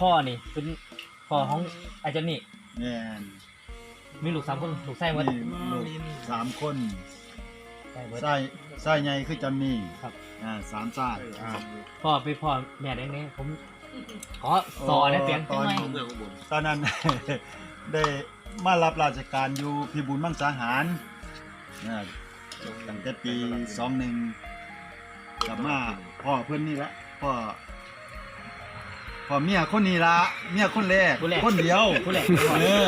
พ่อนี่เป็นพ่อของอาจารย์นี่แม่นมีลูกสามคนลูกไส้หมด นี่ลูกสามคนไส้หมด ไส้ไส้ใหญ่คือจอนนี่ครับ อ่าสามไส้พ่อไปพ่อแม่ได้ไงผมขอสอนได้เสียงตอนหน่อยตอนนั้น ได้มารับราชการอยู่พิบูลมังสาหารนะตั้งแต่ปีสองหนึ่งกลับมาพ่อเพื่อนนี่ละพ่อ พ่อเมียคนนี้ละเมียคนแรกผู้แรกคนเดียวผู้แรกเออ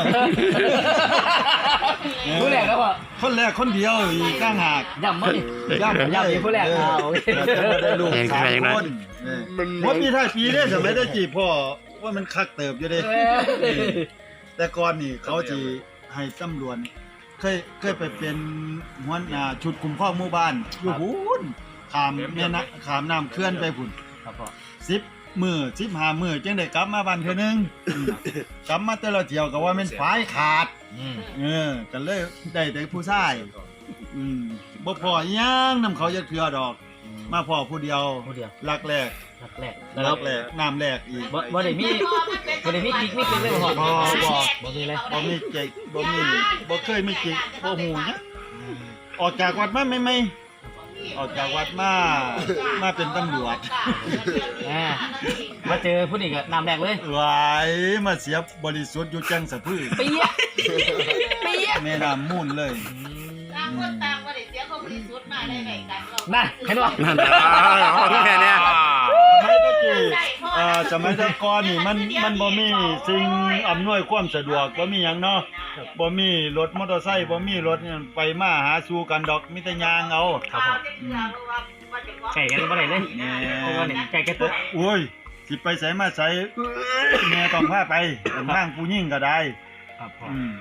ผู้แรกแล้วพ่อคนแรกคนเดียวอีกข้างหากย่ำมั้งย่ำย่ำอีกผู้แรกอ่าโอเคแต่จะมาได้ลูกเห็นสามใครอย่างนั้นคนเออว่าปีท้ายปีเนี่ยจะไม่ได้จีบพ่อว่ามันคักเติบอยู่เด้แต่ก่อนนี่เขาจะให้ตำรวจเคยเคยไปเป็นหัวหน้าชุดคุมข้องหมู่บ้านอยู่พูนขามแม่นะขามน้ำเคลื่อนไปพุ่นครับพ่อสิบ มือสิบห้ามือจังได้กลับมาบ้านเทื่อนึงกลับมาแต่ละเที่ยวก็ว่าแมันฝายขาดอืมเออก็เลยได้แต่ผู้ชายอืมบ่พออิหยังนำเขาจะเถื่อดอก มาพอผู้เดียวผู้เดียว รักแรกรักแรกแล้วรักแรกน้ำแรกอีกบ่บ่ได้มีบ่ได้มีกิ๊กมีกิ๊กเลยบ่พ่อบ่บ่บ่มีเลยบ่มีเจ๊กบ่มีบ่เคยมีจิกบ่หูหยังออกจากวัดมาไม่ไม่ ออกจากวัดมามาเป็นตำรวจอ่ามาเจอผู้นี้ก็น้ำแรกเลยไหวายมาเสียบริสุทธิ์อยู่จังสะพื้นเปี๊ยะเปี๊ยะแม่น้ำมูลเลยต่างคนต่างบริเสียความบริสุทธิ์มาได้ไหนกันก็นั่นเห็นบ่นั่นอ๋อแค่เนี้ยไม่ตะกี้เอ่อสมัยแตะก่อนนี่มันมันบ่มีสิ่งอำนวยความสะดวกบ่มีหยังเนาะ บ่มีรถมอเตอร์ไซค์บ่มีรถเนี่ยไปมาหาสู่กันดอกมีแต่ยางเอาครับผมไก่กันบ่ได้เลยแหน่เพราะว่านี่ไก่กันปุ๊บโอ้ยสิไปไสมาไสแม่ต้องพาไปเป็นทางผู้หญิงก็ได้ครับพ่ออืม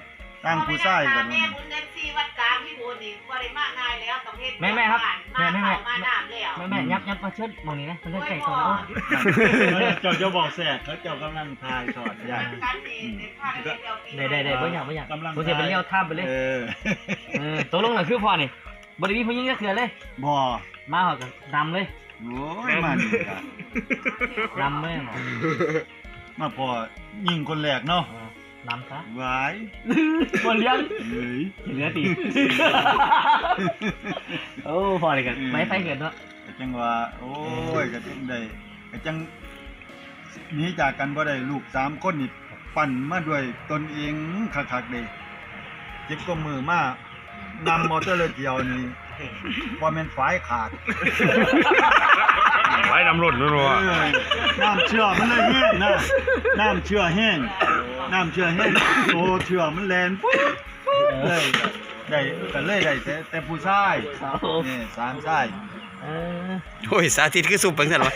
ทางผู้ชายก็แม่นั่นบุญเดือนสี่วัดกลางที่บุญนี่บ่ได้มาง่ายแล้วต้องเฮ็ดแม่แม่ครับ มาแม่แม่เข้าแม่มาน้ำแล้วแม่แม่ยับยับมาเชิดหมองนี้นะมันเล่นไก่ก่อนเจ้าจะบอกแสกเขาเจ้ากำลังทายสอดใหญ่กันนี่ในภาคเดียวได้ได้ได้บ่อยากบ่อยากกำลังผมจะเป็นเลี้ยวท่ามไปเลยเออเออตกลงน่ะคือพ่อนี่บ่ได้มีผู้หญิงจักเทื่อเลยบ่มาเหาก็ดำเลยโอ้ยมันก็ดำเลยหมอมาพอยิงคนแรกเนาะ เออดำซะหวายบ่เลี้ยงเฮ้ยเหลือตีโอ้พอเลยกันไม่ไฟเกิดเนาะก็จังว่า โอ้ยก็จังได้ก็จังหนีจากกันบ่ได้ลูกสามคนนี่ปั่นมาด้วยตนเองคักๆเด้เจ็บก็มือมากนำมอเตอร์เลยเดียวนี่ว่าแม่นฝายขาด ไว้ดำรถรัวเออน้ำเชื่อมันเลยแห้งนะน้ำเชื่อแห้งน้ำเชื่อแห้งโอ้เชื่อมันแลนปุ๊บเลยได้ก็เลยได้แต่แต่ผู้ชายนี่สามชายเออๆโอ้ยสาธิตคือสุปเป็นสันวะ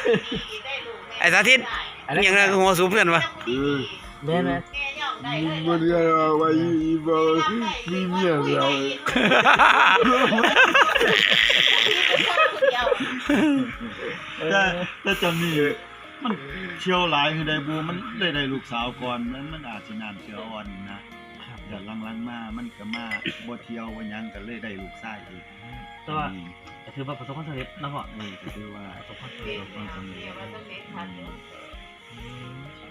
ไอ้สาธิตยังไงคือหัวสุปเพื่อนวะแม่แม่มันจะเอาไว้บ่มีเมียแล้ว แต่แต่ตอนนี้มันเชี่ยวหลายคือได้บูมันได้ได้ลูกสาวก่อนมันมันอาจสิน้ำเชื่ออ่อนนะเดี๋ยวลังๆมามันก็มาบ่เที่ยวบ่หยังก็เลยได้ลูกชายอีกแต่ว่าก็ถือว่าประสบความสำเร็จนะพ่อเออก็คือว่าประสบความสำเรีเร็ยจนมาสำเร็จมาสำเร็จทัน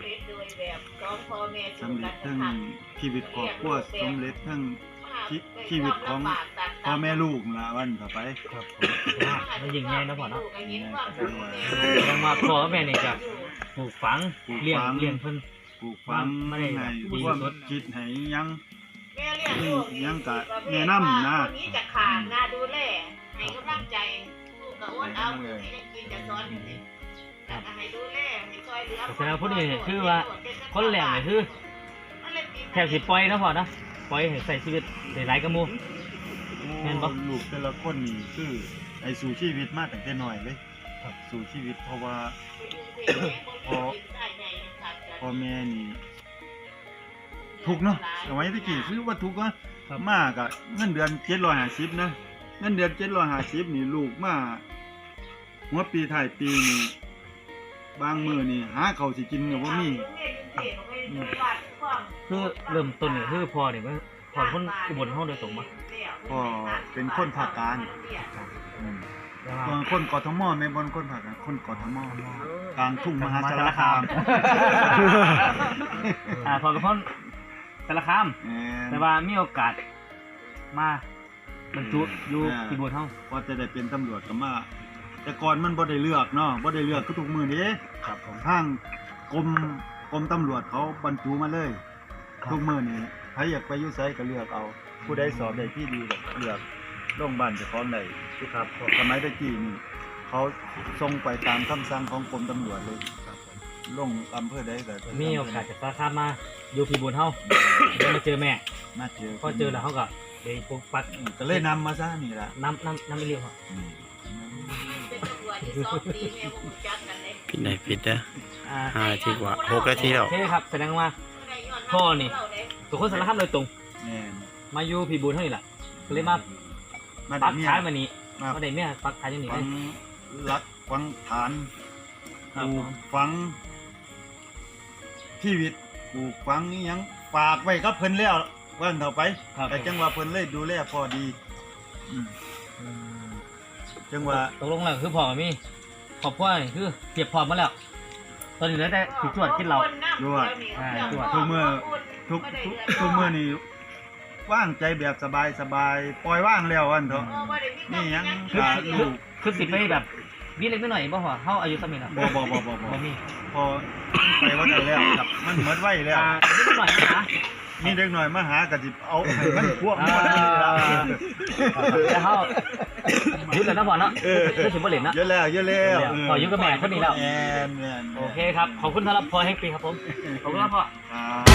เรียนโดยแบบสองพ่อแม่สำเร็จทั้งชีวิตครอบครัวสำเร็จทั้ง ชีวิตของพ่อแม่ลูกละวันต่อไปครับผมไม่ยิงง่ายนะพ่อเนาะเออยังมาพ่อแม่นี่ก็ปลูกฝังปลูกเลี้ยงฝังเลี้ยงเพิ่นปลูกฝังไม่ได้ให้ดีความสุดคิดให้ยังแม่เลี้ยงลูกยังกะแนะนำนะนี้จะขาดนะดูแลให้กำลังใจลูกก็อดเอาที่จะกินจะสอนอยู่นี่ให้ดูแลให้ช่วยเหลือแสดงว่าผู้นี้คือว่าคนแรกนี่คือแถวสิปล่อยนะพ่อเนาะ ปล่อยให้ใส่ชีวิตได้หลายกระมู แม่นบ่ ลูกแต่ละคนนี่คือไอ้สู่ชีวิตมาตั้งแต่น้อยเลยครับสู่ชีวิตเพราะว่าพ่อแม่นี่ทุกข์เนาะสมัยตะกี้คือว่าทุกข์นะมากอะเงินเดือนเจ็ดร้อยห้าสิบนะเงินเดือนเจ็ดร้อยห้าสิบนี่ลูกมาหัวปีถ่ายปีนี่บางมือนี่หาเขาวสิกินกับว่ามี คือเริ่มต้นนี่คือพ่อนี่มันพ่อเป็นคนอุบลเฮาโดยตรงบ่พ่อเป็นคนภาคกลางอืมแต่ว่าบางคนกทมแม่นบางคนภาคกลางคนกทมกลางทุ่งมหาสารคามอ่าพอกระพ้นสารคาม แม่น แต่ว่ามีโอกาสมาบรรจุอยู่อ่า ที่บูธเฮาว่าจะได้เป็นตำรวจก็มาแต่ก่อนมันบ่ได้เลือกเนาะบ่ได้เลือกคือทุกมื้อนี้ครับผม ทางกรมกรมตำรวจเขาบรรจุมาเลยครับ ทุกมื้อนี้ใครอยากไปอยู่ไสก็เลือกเอา ผู้ใดสอบได้ที่ดีก็เลือกโรงพยาบาลเจ้าของได้ครับสมัยตะกี้นี่เขาส่งไปตามคำสั่งของกรมตำรวจเลยลงอำเภอใดก็มีโอกาสจากสารคามมาอยู่ที่บูธเฮาเดี๋ยวมาเจอแม่มาเจอพอเจอแล้วเขาก็เลยปุ๊บปัดก็เลยนำมาซะนี่ล่ะน้ำน้ำน้ำไม่เรียกครับเป็นตำรวจที่สองปีแม่บ่รู้จักกันเลย ปิดได้ปิดเด้ออ่าห้านาทีกว่าหกนาทีแล้วโอเคครับแสดงว่า พ่อนี่ตัวคนสารคามโดยตรง แม่นมาอยู่พี่บูธเท่านี้แหละก็เลยมามาปัได้กเมียท้ายมานี้มามาได้เมียปักท้ายอย่างนี้ฟัเลงย รักฟังฐานครัปบลูกฟังชีวิตปลูกฟังนี่ยังฝากไว้กับเพิ่นแล้ววันต่อไปครับ แต่จังว่าเพิ่นเลยดูแลพอดีอืมอืมจังว่าตกลงแล้วคือพ่อกับมีครอบครัวนี่คือเก็บพร้อมมาแล้ว ตอนนี้เหลือแต่สิจวดกินเราอ่าทุกเมื่อ ทุกทุกทุกเมื่อนี่ว่างใจแบบสบายสบายปล่อยว่างแล้ววันเถอะ นี่ยังคือขาคือลูก คือสิไปแบบวิเล็กน้อยๆบ่พอเฮาอายุสมิงแล้วบ่บ่บ่บ่บ่บ่มีพอไปว่าได้แล้วมันเหมือนไว้แล้วอ่านิดหน่อยนะ มีเด็กหน่อยมาหากะสิเอาให้มันพวกมันนี่ล่ะแต่เฮายุดแล้วนะพ่อเนาะคือสิบ่เล่นเนาะเยอะแล้วเยอะแล้วขออยู่กับแม่คนนี้แล้วแม่นแม่นโอเคครับ ขอบคุณสำหรับพอแห่งปีครับผม ขอบคุณครับพ่อครับ